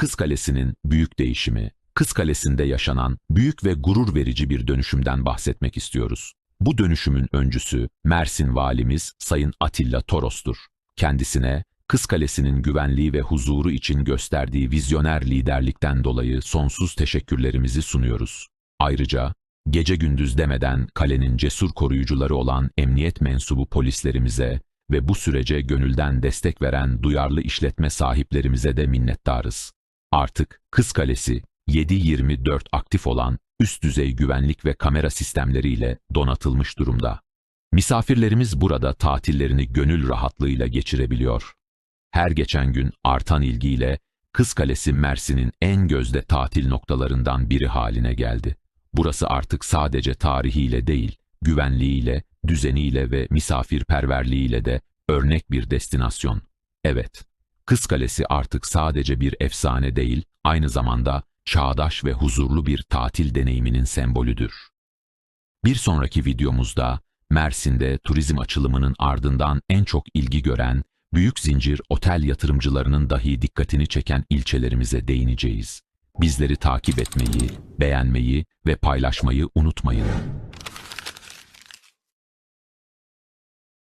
Kız Kalesi'nin büyük değişimi, Kız Kalesi'nde yaşanan büyük ve gurur verici bir dönüşümden bahsetmek istiyoruz. Bu dönüşümün öncüsü Mersin valimiz Sayın Atilla Toros'tur. Kendisine Kız Kalesi'nin güvenliği ve huzuru için gösterdiği vizyoner liderlikten dolayı sonsuz teşekkürlerimizi sunuyoruz. Ayrıca gece gündüz demeden kalenin cesur koruyucuları olan emniyet mensubu polislerimize ve bu sürece gönülden destek veren duyarlı işletme sahiplerimize de minnettarız. Artık Kız Kalesi 7-24 aktif olan üst düzey güvenlik ve kamera sistemleriyle donatılmış durumda. Misafirlerimiz burada tatillerini gönül rahatlığıyla geçirebiliyor. Her geçen gün artan ilgiyle Kız Kalesi Mersin'in en gözde tatil noktalarından biri haline geldi. Burası artık sadece tarihiyle değil, güvenliğiyle, düzeniyle ve misafirperverliğiyle de örnek bir destinasyon. Evet, Kız Kalesi artık sadece bir efsane değil, aynı zamanda çağdaş ve huzurlu bir tatil deneyiminin sembolüdür. Bir sonraki videomuzda Mersin'de turizm açılımının ardından en çok ilgi gören, büyük zincir otel yatırımcılarının dahi dikkatini çeken ilçelerimize değineceğiz. Bizleri takip etmeyi, beğenmeyi ve paylaşmayı unutmayın.